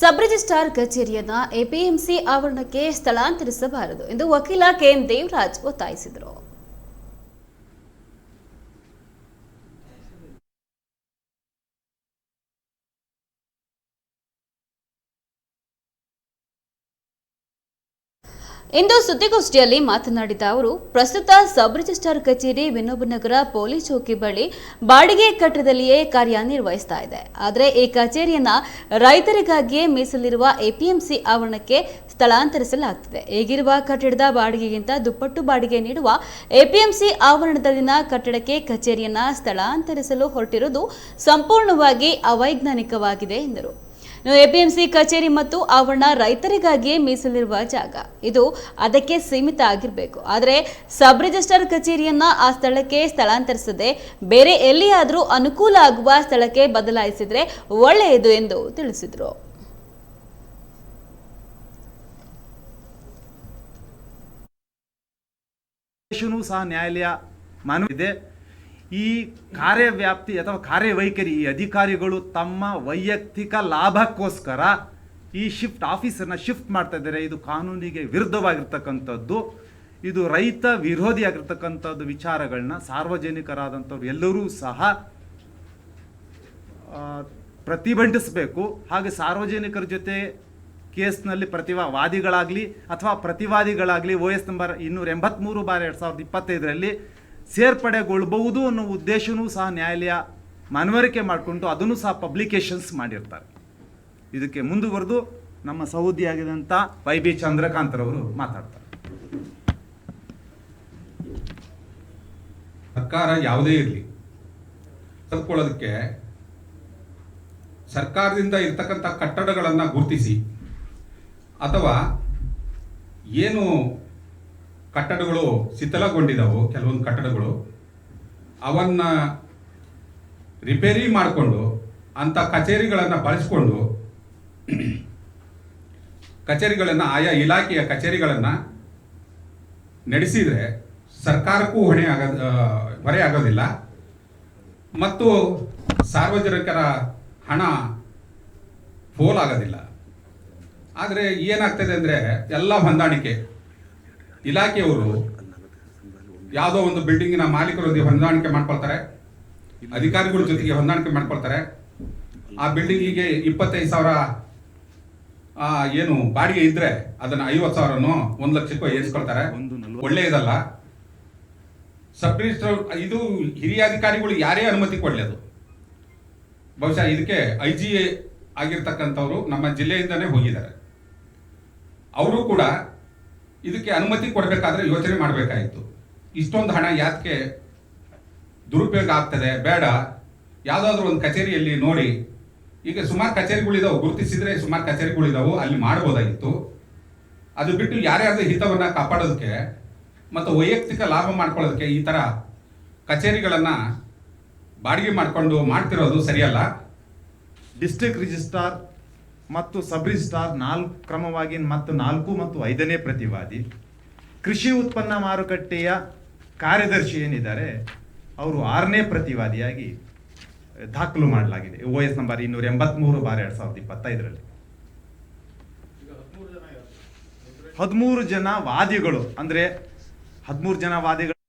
Sub registrar ಕಚೇರಿಯನ್ನ APMC ಆವರಣಕ್ಕೆ ಸ್ಥಳಾಂತರಿಸಬಾರದು ಎಂದು ವಕೀಲ ಕೆಎನ್ ದೇವರಾಜ್ ಒತ್ತಾಯಿಸಿದರು. ಇಂದು ಸುದ್ದಿಗೋಷ್ಠಿಯಲ್ಲಿ ಮಾತನಾಡಿದ ಅವರು, ಪ್ರಸ್ತುತ ಸಬ್ ರಿಜಿಸ್ಟ್ರಾರ್ ಕಚೇರಿ ವಿನೋಬನಗರ ಪೊಲೀಸ್ ಚೌಕಿ ಬಳಿ ಬಾಡಿಗೆ ಕಟ್ಟಡದಲ್ಲಿಯೇ ಕಾರ್ಯನಿರ್ವಹಿಸ್ತಾ ಇದೆ. ಆದರೆ ಈ ಕಚೇರಿಯನ್ನ ರೈತರಿಗಾಗಿಯೇ ಮೀಸಲಿರುವ ಎಪಿಎಂಸಿ ಆವರಣಕ್ಕೆ ಸ್ಥಳಾಂತರಿಸಲಾಗ್ತಿದೆ. ಈಗಿರುವ ಕಟ್ಟಡದ ಬಾಡಿಗೆಗಿಂತ ದುಪ್ಪಟ್ಟು ಬಾಡಿಗೆ ನೀಡುವ ಎಪಿಎಂಸಿ ಆವರಣದಲ್ಲಿನ ಕಟ್ಟಡಕ್ಕೆ ಕಚೇರಿಯನ್ನ ಸ್ಥಳಾಂತರಿಸಲು ಹೊರಟಿರುವುದು ಸಂಪೂರ್ಣವಾಗಿ ಅವೈಜ್ಞಾನಿಕವಾಗಿದೆ ಎಂದರು. ಎಪಿಎಂಸಿ ಕಚೇರಿ ಮತ್ತು ಆವರಣ ರೈತರಿಗಾಗಿಯೇ ಮೀಸಲಿರುವ ಜಾಗ. ಇದು ಅದಕ್ಕೆ ಸೀಮಿತ ಆಗಿರಬೇಕು. ಆದರೆ ಸಬ್ ರಿಜಿಸ್ಟರ್ ಕಚೇರಿಯನ್ನ ಆ ಸ್ಥಳಕ್ಕೆ ಸ್ಥಳಾಂತರಿಸದೆ ಬೇರೆ ಎಲ್ಲಿಯಾದರೂ ಅನುಕೂಲ ಆಗುವ ಸ್ಥಳಕ್ಕೆ ಬದಲಾಯಿಸಿದ್ರೆ ಒಳ್ಳೆಯದು ಎಂದು ತಿಳಿಸಿದರು. ಸಹ ನ್ಯಾಯಾಲಯ ಮನವಿದೆ ಈ ಕಾರ್ಯವ್ಯಾಪ್ತಿ ಅಥವಾ ಕಾರ್ಯವೈಖರಿ, ಈ ಅಧಿಕಾರಿಗಳು ತಮ್ಮ ವೈಯಕ್ತಿಕ ಲಾಭಕ್ಕೋಸ್ಕರ ಈ ಶಿಫ್ಟ್ ಆಫೀಸನ್ನು ಶಿಫ್ಟ್ ಮಾಡ್ತಾ ಇದ್ದಾರೆ. ಇದು ಕಾನೂನಿಗೆ ವಿರುದ್ಧವಾಗಿರ್ತಕ್ಕಂಥದ್ದು. ಇದು ರೈತ ವಿರೋಧಿ ವಿರೋಧಿಯಾಗಿರ್ತಕ್ಕಂಥದ್ದು ವಿಚಾರಗಳನ್ನ ಸಾರ್ವಜನಿಕರಾದಂಥವ್ರು ಎಲ್ಲರೂ ಸಹ ಪ್ರತಿಭಟಿಸಬೇಕು. ಹಾಗೆ ಸಾರ್ವಜನಿಕರ ಜೊತೆ ಕೇಸ್ನಲ್ಲಿ ಪ್ರತಿವಾ ವಾದಿಗಳಾಗಲಿ ಅಥವಾ ಪ್ರತಿವಾದಿಗಳಾಗಲಿ, ಓ ಎಸ್ ನಂಬರ್ ಇನ್ನೂರ ಎಂಬತ್ತ್ಮೂರು ಬಾರ್ ಎರಡು ಸಾವಿರದ ಇಪ್ಪತ್ತೈದರಲ್ಲಿ ಸೇರ್ಪಡೆಗೊಳ್ಬಹುದು ಅನ್ನೋ ಉದ್ದೇಶನೂ ಸಹ ನ್ಯಾಯಾಲಯ ಮನವರಿಕೆ ಮಾಡಿಕೊಂಡು ಅದನ್ನು ಸಹ ಪಬ್ಲಿಕೇಶನ್ಸ್ ಮಾಡಿರ್ತಾರೆ. ಇದಕ್ಕೆ ಮುಂದುವರೆದು ನಮ್ಮ ಸಹೋದಿಯಾಗಿದ್ದಂಥ ವೈ ಬಿ ಚಂದ್ರಕಾಂತರವರು ಮಾತಾಡ್ತಾರೆ. ಸರ್ಕಾರ ಯಾವುದೇ ಇರಲಿ ತಪ್ಕೊಳ್ಳೋದಕ್ಕೆ ಸರ್ಕಾರದಿಂದ ಇರ್ತಕ್ಕಂಥ ಕಟ್ಟಡಗಳನ್ನು ಗುರುತಿಸಿ, ಅಥವಾ ಏನು ಕಟ್ಟಡಗಳು ಶಿಥಿಲಗೊಂಡಿದ್ದಾವೋ ಕೆಲವೊಂದು ಕಟ್ಟಡಗಳು. ಅವನ್ನ ರಿಪೇರಿ ಮಾಡಿಕೊಂಡು ಅಂಥ ಕಚೇರಿಗಳನ್ನು ಬಳಸಿಕೊಂಡು ಕಚೇರಿಗಳನ್ನು, ಆಯಾ ಇಲಾಖೆಯ ಕಚೇರಿಗಳನ್ನು ನಡೆಸಿದರೆ ಸರ್ಕಾರಕ್ಕೂ ಹೊಣೆ ಆಗ ಹೊರೆ ಆಗೋದಿಲ್ಲ. ಮತ್ತು ಸಾರ್ವಜನಿಕರ ಹಣ ಪೋಲಾಗೋದಿಲ್ಲ ಆದರೆ ಏನಾಗ್ತದೆ ಅಂದರೆ ಎಲ್ಲ ಹೊಂದಾಣಿಕೆ. ಇಲಾಖೆಯವರು ಯಾವುದೋ ಒಂದು ಬಿಲ್ಡಿಂಗಿನ ಮಾಲೀಕರೊಂದಿಗೆ ಹೊಂದಾಣಿಕೆ ಮಾಡ್ಕೊಳ್ತಾರೆ, ಅಧಿಕಾರಿಗಳ ಜೊತೆಗೆ ಹೊಂದಾಣಿಕೆ ಮಾಡ್ಕೊಳ್ತಾರೆ. ಆ ಬಿಲ್ಡಿಂಗಿಗೆ ಇಪ್ಪತ್ತೈದು ಸಾವಿರ ಏನು ಬಾಡಿಗೆ ಇದ್ರೆ ಅದನ್ನ ಐವತ್ತು ಸಾವಿರನೋ ಒಂದು ಲಕ್ಷಕ್ಕೂ ಏರಿಸ್ಕೊಳ್ತಾರೆ. ಒಳ್ಳೆಯದಲ್ಲ. ಸಬ್ ರಿಜಿಸ್ಟರ್ ಇದು ಹಿರಿಯ ಅಧಿಕಾರಿಗಳು ಯಾರೇ ಅನುಮತಿ ಕೊಡಲೇದು ಬಹುಶಃ ಇದಕ್ಕೆ ಐ ಜಿ ಆಗಿರ್ತಕ್ಕಂಥವ್ರು ನಮ್ಮ ಜಿಲ್ಲೆಯಿಂದನೇ ಹೋಗಿದ್ದಾರೆ. ಅವರು ಕೂಡ ಇದಕ್ಕೆ ಅನುಮತಿ ಕೊಡಬೇಕಾದ್ರೆ ಯೋಚನೆ ಮಾಡಬೇಕಾಯಿತು. ಇಷ್ಟೊಂದು ಹಣ ಯಾಕೆ ದುರುಪಯೋಗ ಆಗ್ತದೆ? ಬೇಡ. ಯಾವುದಾದ್ರೂ ಒಂದು ಕಚೇರಿಯಲ್ಲಿ ನೋಡಿ. ಈಗ ಸುಮಾರು ಕಚೇರಿಗಳಿದಾವೆ. ಗುರುತಿಸಿದ್ರೆ ಸುಮಾರು ಕಚೇರಿಗಳಿದಾವೆ. ಅಲ್ಲಿ ಮಾಡ್ಬೋದಾಗಿತ್ತು ಅದು ಬಿಟ್ಟು ಯಾರ್ಯಾರ್ದು ಹಿತವನ್ನು ಕಾಪಾಡೋದಕ್ಕೆ ಮತ್ತು ವೈಯಕ್ತಿಕ ಲಾಭ ಮಾಡ್ಕೊಳ್ಳೋದಕ್ಕೆ ಈ ಥರ ಕಚೇರಿಗಳನ್ನು ಬಾಡಿಗೆ ಮಾಡಿಕೊಂಡು ಮಾಡ್ತಿರೋದು ಸರಿಯಲ್ಲ. ಡಿಸ್ಟ್ರಿಕ್ಟ್ ರಿಜಿಸ್ಟ್ರಾರ್ ಮತ್ತು ಸಬ್ರಿಸ್ಟಾರ್ ನಾಲ್ಕು, ಕ್ರಮವಾಗಿ ಮತ್ತು ನಾಲ್ಕು ಮತ್ತು ಐದನೇ ಪ್ರತಿವಾದಿ. ಕೃಷಿ ಉತ್ಪನ್ನ ಮಾರುಕಟ್ಟೆಯ ಕಾರ್ಯದರ್ಶಿ ಏನಿದ್ದಾರೆ, ಅವರು ಆರನೇ ಪ್ರತಿವಾದಿಯಾಗಿ ದಾಖಲು ಮಾಡಲಾಗಿದೆ. ಒ ಎಸ್ ನಂಬರ್ ಇನ್ನೂರ ಎಂಬತ್ಮೂರು ಬಾರ್ ಎರಡು ಸಾವಿರದ ಇಪ್ಪತ್ತೈದರಲ್ಲಿ. ಹದಿಮೂರು ಜನ ವಾದಿಗಳು. ಅಂದರೆ ಹದಿಮೂರು ಜನ ವಾದಿಗಳು